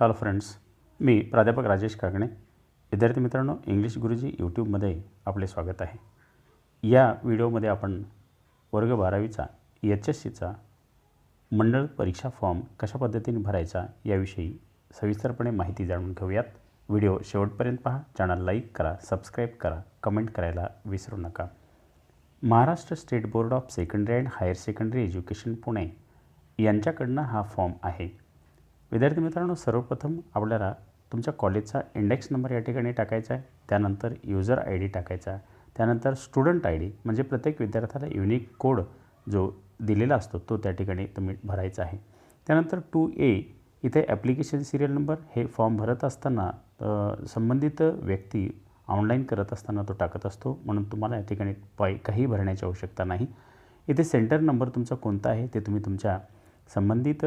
Hello friends मी प्राध्यापक राजेश कागणे विद्यार्थी मित्रांनो इंग्लिश गुरुजी यूट्यूबमध्ये आपले स्वागत आहे. या व्हिडिओमध्ये आपण वर्ग बारावीचा एच एस सीचा मंडळ परीक्षा फॉर्म कशा पद्धतीने भरायचा याविषयी सविस्तरपणे माहिती जाणून घेऊयात. व्हिडिओ शेवटपर्यंत पहा. चॅनल लाईक करा सबस्क्राईब करा कमेंट करायला विसरू नका. Maharashtra state board of secondary and higher secondary education Pune यांच्याकडनं हा फॉर्म आहे. विद्यार्थी मित्रांनो सर्वप्रथम आपल्याला तुमच्या कॉलेजचा इंडेक्स नंबर या ठिकाणी टाकायचा आहे. त्यानंतर युजर आय डी टाकायचा आहे. त्यानंतर स्टुडंट आय डी म्हणजे प्रत्येक विद्यार्थ्याला युनिक कोड जो दिलेला असतो तो त्या ठिकाणी तुम्ही भरायचा आहे. त्यानंतर टू ए इथे ॲप्लिकेशन सिरियल नंबर हे फॉर्म भरत असताना संबंधित व्यक्ती ऑनलाईन करत असताना तो टाकत असतो. म्हणून तुम्हाला या ठिकाणी पाय काही भरण्याची आवश्यकता नाही. इथे सेंटर नंबर तुमचा कोणता आहे ते तुम्ही तुमच्या संबंधित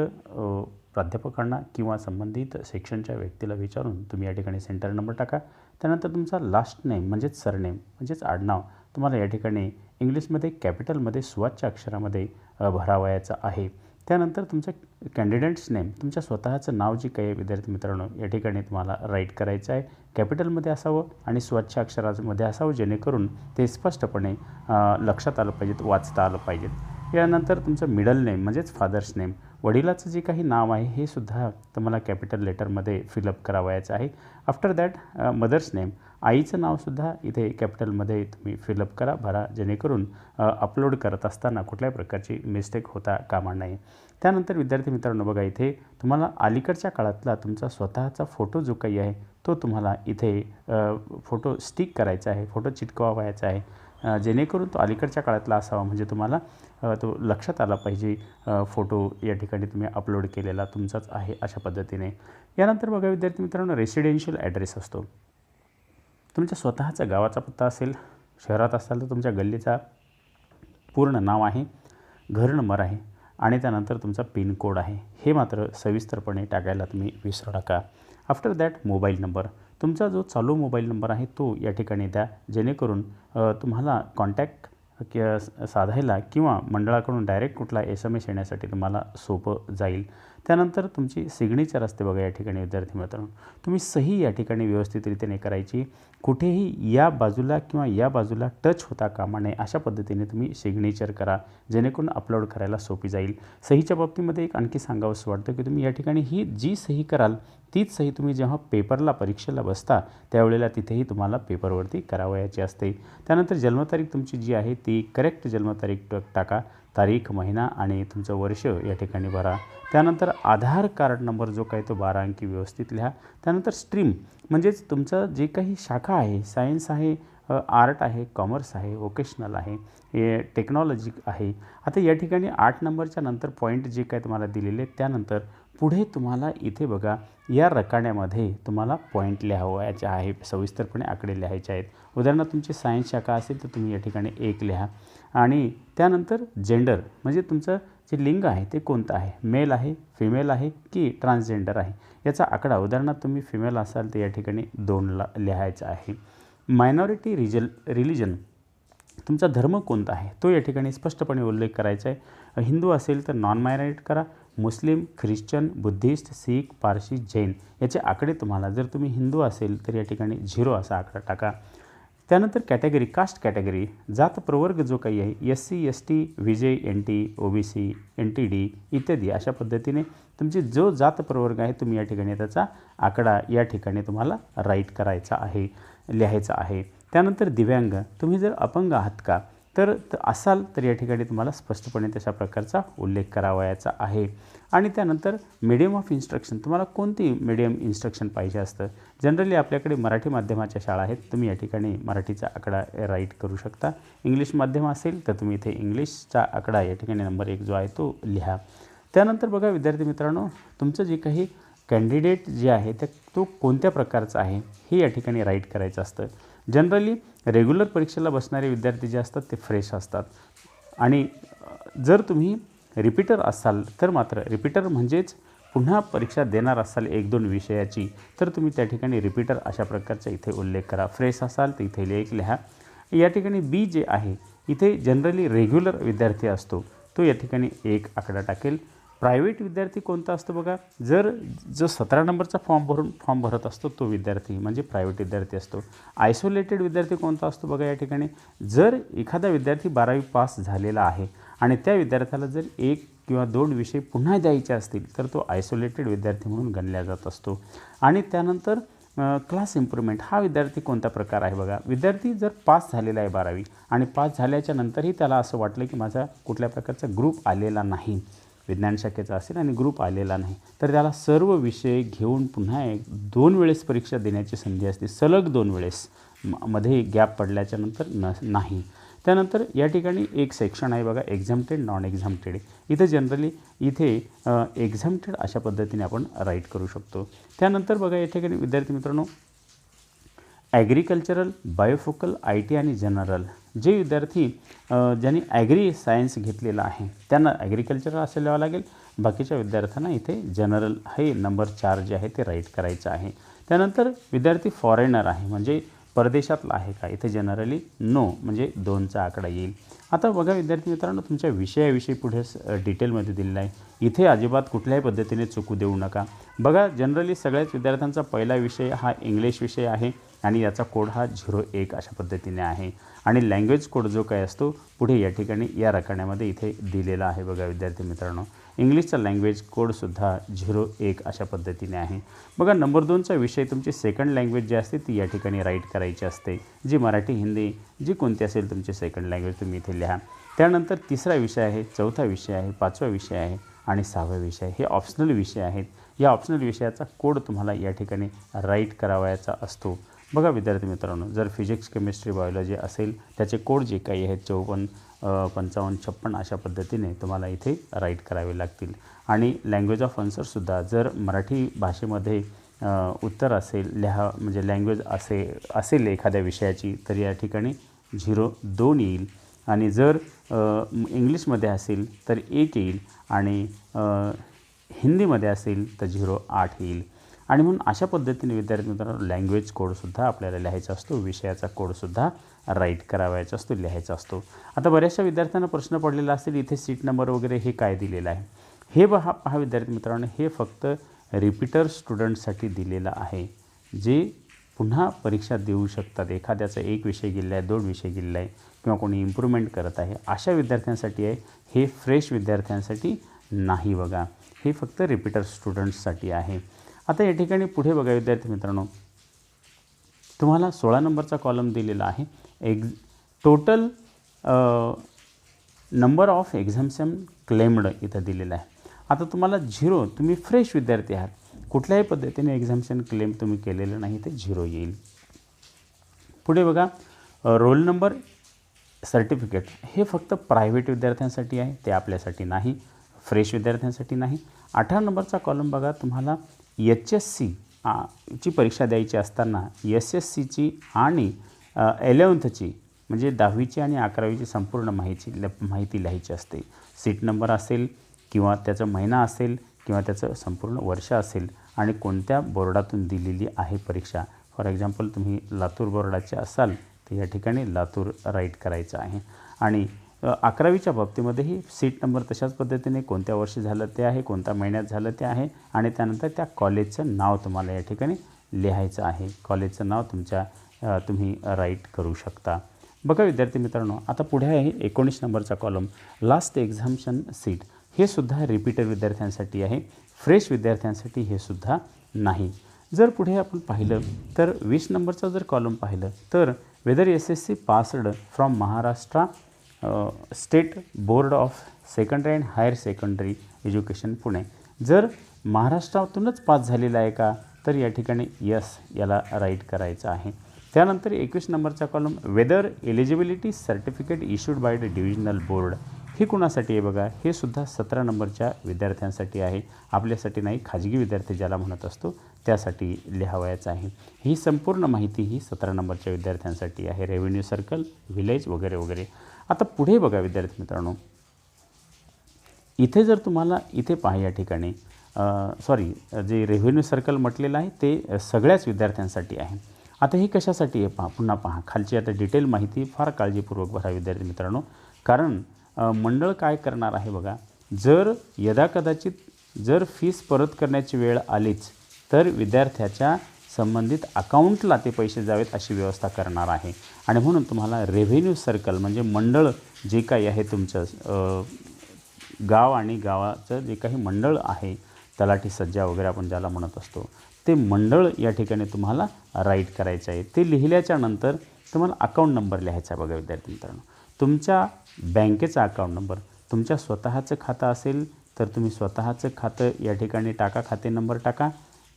प्राध्यापकांना किंवा संबंधित सेक्शनच्या व्यक्तीला विचारून तुम्ही या ठिकाणी सेंटर नंबर टाका. त्यानंतर तुमचा लास्ट नेम म्हणजेच सरनेम म्हणजेच आडनाव तुम्हाला या ठिकाणी इंग्लिशमध्ये कॅपिटलमध्ये सुवाच्य अक्षरामध्ये भरावयाचं आहे. त्यानंतर तुमचं कॅन्डिडेट्स नेम तुमच्या स्वतःचं नाव जे काही आहे विद्यार्थी मित्रांनो या ठिकाणी तुम्हाला राईट करायचं आहे. कॅपिटलमध्ये असावं आणि स्वच्छ अक्षरामध्ये असावं जेणेकरून ते स्पष्टपणे लक्षात आलं पाहिजेत वाचता आलं पाहिजेत. यानंतर तुमचं मिडल नेम म्हणजेच फादर्स नेम वडिलाचं जे काही नाव आहे हे सुद्धा तुम्हाला कॅपिटल लेटरमध्ये फिलअप करावयाचं आहे. आफ्टर दॅट मदर्स नेम आईचं नावसुद्धा इथे कॅपिटलमध्ये तुम्ही फिलअप करा भरा जेणेकरून अपलोड करत असताना कुठल्याही प्रकारची मिस्टेक होता कामा नये. त्यानंतर विद्यार्थी मित्रांनो बघा इथे तुम्हाला अलीकडच्या काळातला तुमचा स्वतःचा फोटो जो काही आहे तो तुम्हाला इथे फोटो स्टिक करायचा आहे फोटो चिटकवावायचा आहे. जेणेकरून तो अलीकडच्या काळातला असावा. म्हणजे तुम्हाला तो लक्षात आला पाहिजे फोटो या ठिकाणी तुम्ही अपलोड केलेला तुमचाच आहे अशा पद्धतीने. यानंतर बघा विद्यार्थी मित्रांनो रेसिडेन्शियल ॲड्रेस असतो. तुमच्या स्वतःचा गावाचा पत्ता असेल शहरात असाल तर तुमच्या गल्लीचा पूर्ण नाव आहे घर नंबर आहे आणि त्यानंतर तुमचा पिनकोड आहे. हे मात्र सविस्तरपणे टाकायला तुम्ही विसरू नका. आफ्टर दॅट मोबाईल नंबर तुमचा जो चालू मोबाईल नंबर आहे तो या ठिकाणी द्या जेणेकरून तुम्हाला कॉन्टॅक्ट कि साधायला किंवा मंडळाकडून डायरेक्ट कुठला एस एम एस येण्यासाठी तुम्हाला सोपं जाईल. त्यानंतर तुमची सिग्नेचर असते बघा या ठिकाणी विद्यार्थी मित्रांनो. तुम्ही सही या ठिकाणी व्यवस्थितरित्याने करायची. कुठेही या बाजूला किंवा या बाजूला टच होता कामा नये अशा पद्धतीने तुम्ही सिग्नेचर करा. जेणेकरून अपलोड करायला सोपी जाईल. सहीच्या बाबतीमध्ये एक आणखी सांगावंसं वाटतं की तुम्ही या ठिकाणी ही जी सही कराल तीच सही तुम्ही जेव्हा पेपरला परीक्षेला बसता त्यावेळेला तिथेही तुम्हाला पेपरवरती करावयाची असते. त्यानंतर जन्मतारीख तुमची जी आहे ती करेक्ट जन्मतारीख टाका. तारीख महिना आणि तुमचं वर्ष या ठिकाणी भरा. त्यानंतर आधार कार्ड नंबर जो काही तो बारा अंकी व्यवस्थित लिहा. त्यानंतर स्ट्रीम म्हणजेच तुमचं जे काही शाखा आहे सायन्स आहे आर्ट आहे कॉमर्स आहे वोकेशनल आहे हे टेक्नॉलॉजी आहे आता या ठिकाणी आठ नंबरच्या नंतर पॉईंट जे काय तुम्हाला दिलेले आहेत, त्यानंतर पुढे तुम्हाला इथे बघा या रकाण्यामध्ये तुम्हाला पॉईंट लिहावयाचे आहे सविस्तरपणे आकडे लिहायचे आहेत. उदाहरणार्थ तुमची सायन्स शाखा असेल तर तुम्ही या ठिकाणी एक लिहा. आणि त्यानंतर जेंडर म्हणजे तुमचं जे लिंग आहे ते कोणतं आहे? मेल आहे फिमेल आहे की ट्रान्सजेंडर आहे? याचा आकडा उदाहरणार्थ तुम्ही फिमेल असाल तर या ठिकाणी दोनला लिहायचा आहे. मायनॉरिटी रिजल रिलिजन तुमचा धर्म कोणता आहे? तो या ठिकाणी स्पष्टपणे उल्लेख करायचा आहे. हिंदू असेल तर नॉन मायनॉरिट करा Muslim Christian Buddhist Sikh Parsi Jain याचे आकडे तुम्हाला जर तुम्ही हिंदू असेल तर या ठिकाणी झिरो असा आकडा टाका. त्यानंतर कॅटेगरी कास्ट कॅटेगरी जात प्रवर्ग जो काही आहे एस सी एस टी विजय N T O B C N T D इत्यादी अशा पद्धतीने तुमची जो जात प्रवर्ग आहे तुम्ही या ठिकाणी त्याचा आकडा या ठिकाणी तुम्हाला राईट करायचा आहे लिहायचा आहे. त्यानंतर दिव्यांग तुम्ही जर अपंग आहात का तर त- असाल तर या ठिकाणी तुम्हाला स्पष्टपणे तशा प्रकारचा उल्लेख करावयाचा आहे. आणि त्यानंतर मीडियम ऑफ इन्स्ट्रक्शन तुम्हाला कोणती मीडियम इन्स्ट्रक्शन पाहिजे असतं? जनरली आपल्याकडे मराठी माध्यमाच्या शाळा आहेत. तुम्ही या ठिकाणी मराठीचा आकडा राईट करू शकता. इंग्लिश माध्यम असेल तर तुम्ही इथे इंग्लिशचा आकडा या ठिकाणी नंबर एक जो आहे तो लिहा. त्यानंतर बघा विद्यार्थी मित्रांनो तुमचं जे काही कॅन्डिडेट जे आहे ते तो कोणत्या प्रकारचा आहे हे या ठिकाणी राईट करायचं असतं. जनरली रेग्युलर परीक्षेला बसणारे विद्यार्थी जे असतात ते फ्रेश असतात. आणि जर तुम्ही रिपीटर असाल तर मात्र रिपीटर म्हणजेच पुन्हा परीक्षा देणार असाल एक दोन विषयाची तर तुम्ही त्या ठिकाणी रिपीटर अशा प्रकारचा इथे उल्लेख करा. फ्रेश असाल तर इथे लेख लिहा. या ठिकाणी बी जे आहे इथे जनरली रेग्युलर विद्यार्थी असतो. तो या ठिकाणी एक आकडा टाकेल. प्रायव्हेट विद्यार्थी कोणता असतो बघा? जर जो सतरा नंबरचा फॉर्म भरून फॉर्म भरत असतो तो विद्यार्थी म्हणजे प्रायव्हेट विद्यार्थी असतो. आयसोलेटेड विद्यार्थी कोणता असतो बघा या ठिकाणी? जर एखादा विद्यार्थी बारावी पास झालेला आहे आणि त्या विद्यार्थ्याला जर एक किंवा दोन विषय पुन्हा द्यायचे असतील तर तो आयसोलेटेड विद्यार्थी म्हणून गणला जात असतो. आणि त्यानंतर क्लास इम्प्रूव्हमेंट हा विद्यार्थी कोणता प्रकार आहे बघा? विद्यार्थी जर पास झालेला आहे बारावी आणि पास झाल्याच्या नंतरही त्याला असं वाटलं की माझा कुठल्या प्रकारचा ग्रुप आलेला नाही. विज्ञान शाखेचा असेल आणि ग्रुप आलेला नाही तर त्याला सर्व विषय घेऊन पुन्हा एक दोन वेळेस परीक्षा देण्याची संधी असते. सलग दोन वेळेस म- मध्ये गॅप पडल्याच्या नंतर न नाही. त्यानंतर या ठिकाणी एक सेक्शन आहे बघा एक्झामटेड नॉन एक्झामटेड इथं जनरली इथे एक्झामटेड अशा पद्धतीने आपण राईट करू शकतो. त्यानंतर बघा या ठिकाणी विद्यार्थी मित्रांनो ॲग्रिकल्चरल बायोफोकल आय टी आणि जनरल जे विद्यार्थी ज्यांनी ॲग्री सायन्स घेतलेला आहे त्यांना ॲग्रिकल्चर असं लिहावं लागेल. बाकीच्या विद्यार्थ्यांना इथे जनरल हे नंबर चार जे आहे ते राईट करायचं आहे. त्यानंतर विद्यार्थी फॉरेनर आहे म्हणजे परदेशातला आहे का? इथे जनरली नो म्हणजे दोनचा आकडा येईल. आता बघा विद्यार्थी मित्रांनो तुमच्या विषयाविषयी पुढे डिटेलमध्ये दिलेला आहे. इथे अजिबात कुठल्याही पद्धतीने चुकू देऊ नका. बघा जनरली सगळ्याच विद्यार्थ्यांचा पहिला विषय हा इंग्लिश विषय आहे आणि याचा कोड हा झिरो एक अशा पद्धतीने आहे. आणि लँग्वेज कोड जो काय असतो पुढे या ठिकाणी या रकाण्यामध्ये इथे दिलेला आहे बघा विद्यार्थी मित्रांनो. इंग्लिशचा लँग्वेज कोडसुद्धा झिरो एक अशा पद्धतीने आहे. बघा नंबर दोनचा विषय तुमची सेकंड लँग्वेज जी असते ती या ठिकाणी राईट करायची असते. जी मराठी हिंदी जी कोणती असेल तुमची सेकंड लँग्वेज तुम्ही इथे लिहा. त्यानंतर तिसरा विषय आहे चौथा विषय आहे पाचवा विषय आहे आणि सहावा विषय आहे. हे ऑप्शनल विषय आहेत. या ऑप्शनल विषयाचा कोड तुम्हाला या ठिकाणी राईट करावायचा असतो. बघा विद्यार्थी मित्रांनो जर फिजिक्स केमिस्ट्री बायोलॉजी असेल त्याचे कोड जे काही आहेत चौपन्न पंचावन्न छप्पन अशा पद्धतीने तुम्हाला इथे राईट करावे लागतील. आणि लँग्वेज ऑफ आन्सरसुद्धा जर मराठी भाषेमध्ये उत्तर असेल लिहा म्हणजे लँग्वेज असे असेल एखाद्या विषयाची तर या ठिकाणी झिरो दोन येईल. आणि जर इंग्लिशमध्ये असेल तर एक येईल. आणि हिंदीमध्ये असेल तर झिरो आठ येईल. आणि म्हणून अशा पद्धतीने विद्यार्थी मित्रांनो लँग्वेज कोडसुद्धा आपल्याला लिहायचा असतो. विषयाचा कोडसुद्धा राईट करावायचा असतो लिहायचा असतो. आता बऱ्याचशा विद्यार्थ्यांना प्रश्न पडलेला असेल इथे सीट नंबर वगैरे हे काय दिलेलं आहे? हे पहा पहा विद्यार्थी मित्रांनो हे फक्त रिपीटर स्टुडंटसाठी दिलेलं आहे. जे पुन्हा परीक्षा देऊ शकतात. एखाद्याचा एक विषय गेलेला आहे दोन विषय गेलेला आहे किंवा कोणी इम्प्रूव्हमेंट करत आहे. अशा विद्यार्थ्यांसाठी आहे. हे फ्रेश विद्यार्थ्यांसाठी नाही बघा. हे फक्त रिपीटर स्टुडंट्ससाठी आहे. आता या ठिकाणी पुढे बघा विद्यार्थी मित्रांनो. तुम्हाला सोळा नंबरचा कॉलम दिलेला आहे. एक्झ total number of exemption claimed इथं दिलेलं आहे. आता तुम्हाला झिरो तुम्ही फ्रेश विद्यार्थी आहात. कुठल्याही पद्धतीने एक्झाम्शन क्लेम तुम्ही केलेलं नाही ते झिरो येईल. पुढे बघा रोल नंबर सर्टिफिकेट हे फक्त प्रायव्हेट विद्यार्थ्यांसाठी आहे ते आपल्यासाठी नाही. फ्रेश विद्यार्थ्यांसाठी नाही. अठरा नंबरचा कॉलम बघा तुम्हाला एच एस सी ची परीक्षा द्यायची असताना एस एस सीची आणि एलेवन्थची म्हणजे दहावीची आणि अकरावीची संपूर्ण माहिती माहिती लिहायची असते. सीट नंबर असेल किंवा त्याचा महिना असेल किंवा त्याचं संपूर्ण वर्ष असेल आणि कोणत्या बोर्डातून दिलेली आहे परीक्षा. फॉर एक्झाम्पल तुम्ही लातूर बोर्डाचे असाल तर या ठिकाणी लातूर राईट करायचं आहे. आणि अकरावीच्या बाबतीमध्येही सीट नंबर तशाच पद्धतीने कोणत्या वर्षी झालं ते आहे कोणत्या महिन्यात झालं ते आहे आणि त्यानंतर त्या कॉलेजचं नाव तुम्हाला या ठिकाणी लिहायचं आहे. कॉलेजचं नाव तुमच्या तुम्ही राईट करू शकता. बघा विद्यार्थी मित्रांनो आता पुढे आहे एकोणीस नंबरचा कॉलम लास्ट एक्झाम्शन सीट. हे सुद्धा रिपीटर विद्यार्थ्यांसाठी आहे फ्रेश विद्यार्थ्यांसाठी हे सुद्धा नाही. जर पुढे आपण पाहिलं तर वीस नंबरचा जर कॉलम पाहिलं तर whether S S C passed from Maharashtra state board of secondary and higher secondary education Pune. जर महाराष्ट्रातूनच पास झालेला आहे का तर या ठिकाणी यस याला राईट करायचं आहे. त्यानंतर एकवीस नंबरचा column whether eligibility certificate issued by the divisional board हे कुणासाठी आहे बघा? हे सुद्धा सतरा नंबरच्या विद्यार्थ्यांसाठी आहे. आपल्यासाठी नाही खाजगी विद्यार्थी ज्याला म्हणत असतो त्यासाठी लिहावयाचं आहे. ही संपूर्ण माहिती ही सतरा नंबरच्या विद्यार्थ्यांसाठी आहे. रेव्हेन्यू सर्कल व्हिलेज वगैरे वगैरे. आता पुढे बघा विद्यार्थी मित्रांनो. इथे जर तुम्हाला इथे पहा या ठिकाणी सॉरी जे रेव्हेन्यू सर्कल म्हटलेलं आहे ते सगळ्याच विद्यार्थ्यांसाठी आहे. आता हे कशासाठी आहे? पहा पुन्हा पहा. खालची आता डिटेल माहिती फार काळजीपूर्वक भरा विद्यार्थी मित्रांनो. कारण मंडळ काय करणार आहे बघा? जर यदाकदाचित जर फीस परत करण्याची वेळ आलीच तर विद्यार्थ्याच्या संबंधित अकाउंटला ते पैसे जावेत अशी व्यवस्था करणार आहे. आणि म्हणून तुम्हाला रेव्हेन्यू सर्कल म्हणजे मंडळ जे काही आहे तुमचं गाव आणि गावाचं जे काही मंडळ आहे तलाठी सज्जा वगैरे आपण ज्याला म्हणत असतो ते मंडळ या ठिकाणी तुम्हाला राईट करायचं आहे. ते लिहिल्याच्या नंतर तुम्हाला अकाउंट नंबर लिहायचा आहे बघा विद्यार्थी मित्रांनो. तुमच्या बँकेचा अकाउंट नंबर तुमच्या स्वतःचं खातं असेल तर तुम्ही स्वतःचं खातं या ठिकाणी टाका खाते नंबर टाका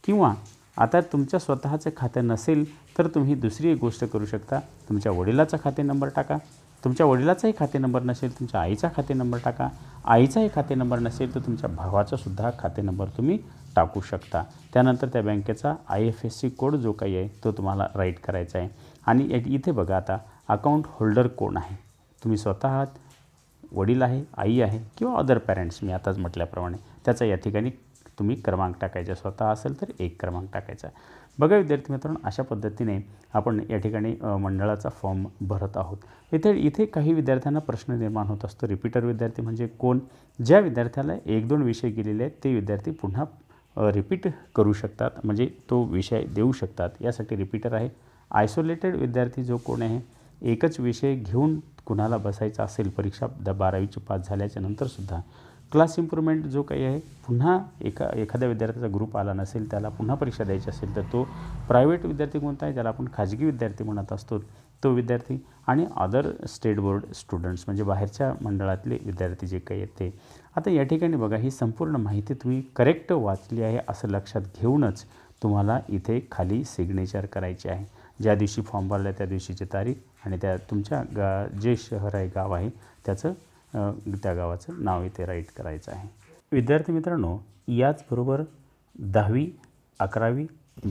किंवा आता तुमच्या स्वतःचं खातं नसेल तर तुम्ही दुसरी एक गोष्ट करू शकता. तुमच्या वडिलाचा खाते नंबर टाका. तुमच्या वडिलाचाही खाते नंबर नसेल तुमच्या आईचा खाते नंबर टाका. आईचाही खाते नंबर नसेल तर तुमच्या भावाचासुद्धा खाते नंबर तुम्ही टाकू शकता. त्यानंतर त्या बँकेचा I F S C code जो काही आहे तो तुम्हाला राईट करायचा आहे. आणि एक- इथे बघा आता अकाउंट होल्डर कोण आहे? तुम्ही स्वतः आहात वडील आहे आई आहे किंवा अदर पॅरेंट्स मी आताच म्हटल्याप्रमाणे. त्याचा या ठिकाणी तुम्ही क्रमांक टाकायचा स्वतः असेल तर एक क्रमांक टाकायचा. बघा विद्यार्थी मित्रांनो अशा पद्धतीने आपण या ठिकाणी मंडळाचा फॉर्म भरत आहोत. इथे इथे काही विद्यार्थ्यांना प्रश्न निर्माण होत असतो. रिपीटर विद्यार्थी म्हणजे कोण? ज्या विद्यार्थ्याला एक दोन विषय गेलेले आहेत ते विद्यार्थी पुन्हा रिपीट करू शकतात. म्हणजे तो विषय देऊ शकतात. यासाठी रिपीटर आहे. आयसोलेटेड विद्यार्थी जो कोण आहे एकच विषय घेऊन कुणाला बसायचा असेल परीक्षा द बारावीची पास झाल्याच्या नंतरसुद्धा क्लास इम्प्रूव्हमेंट जो काही आहे पुन्हा एका एखाद्या विद्यार्थ्याचा ग्रुप आला नसेल त्याला पुन्हा परीक्षा द्यायची असेल तर तो प्रायव्हेट विद्यार्थी कोणता आहे ज्याला आपण खाजगी विद्यार्थी म्हणत असतो तो विद्यार्थी. आणि अदर स्टेट बोर्ड स्टुडंट्स म्हणजे बाहेरच्या मंडळातले विद्यार्थी जे काही आहेत ते. आता या ठिकाणी बघा ही संपूर्ण माहिती तुम्ही करेक्ट वाचली आहे असं लक्षात घेऊनच तुम्हाला इथे खाली सिग्नेचर करायची आहे. ज्या दिवशी फॉर्म भरला त्या दिवशीची तारीख आणि त्या तुमच्या गा जे शहर आहे गाव आहे त्याचं त्या गावाचं नाव इथे राईट करायचं आहे. विद्यार्थी मित्रांनो याचबरोबर दहावी अकरावी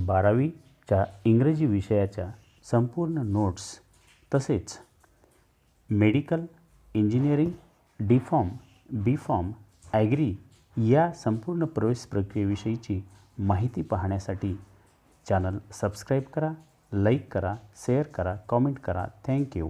बारावीच्या इंग्रजी विषयाच्या संपूर्ण नोट्स तसेच medical engineering D form B form agri या संपूर्ण प्रवेश प्रक्रियेविषयीची माहिती पाहण्यासाठी चॅनल सबस्क्राईब करा लाईक करा शेअर करा कॉमेंट करा. Thank you